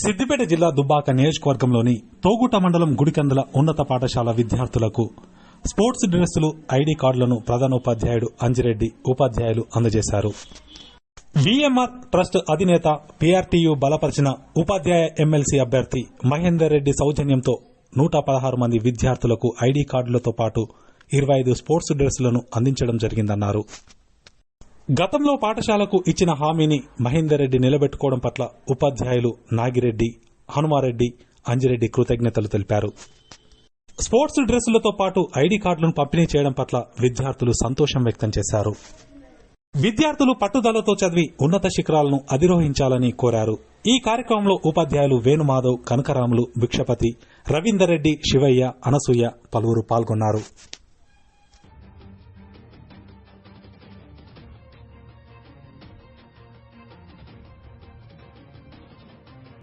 సిద్దిపేట జిల్లా దుబ్బాక నియోజకవర్గంలోని తోగుట మండలం గుడికందుల ఉన్నత పాఠశాల విద్యార్థులకు స్పోర్ట్స్ డ్రెస్సులు ఐడి కార్డులను ప్రధానోపాధ్యాయుడు అంజిరెడ్డి ఉపాధ్యాయులు అందజేశారు. విఎంఆర్ ట్రస్ట్ అధినేత పీఆర్టీయూ బలపరిచిన ఉపాధ్యాయ ఎమ్మెల్సీ అభ్యర్థి మహేందర్ రెడ్డి సౌజన్యంతో నూట పదహారు మంది విద్యార్థులకు ఐడి కార్డులతో పాటు ఇరవై ఐదు స్పోర్ట్స్ డ్రెస్సులను అందించడం జరిగిందన్నారు. గతంలో పాఠశాలకు ఇచ్చిన హామీని మహేందర్ రెడ్డి నిలబెట్టుకోవడం పట్ల ఉపాధ్యాయులు నాగిరెడ్డి హనుమారెడ్డి అంజిరెడ్డి కృతజ్ఞతలు తెలిపారు. స్పోర్ట్స్ డ్రెస్సులతో పాటు ఐడి కార్డులను పంపిణీ చేయడం పట్ల విద్యార్థులు సంతోషం వ్యక్తం చేశారు. విద్యార్థులు పట్టుదలతో చదివి ఉన్నత శిఖరాలను అధిరోహించాలని కోరారు. ఈ కార్యక్రమంలో ఉపాధ్యాయులు వేణుమాధవ్ కనకరాములు భిక్షపతి రవీందర్ రెడ్డి శివయ్య అనసూయ పలువురు పాల్గొన్నారు.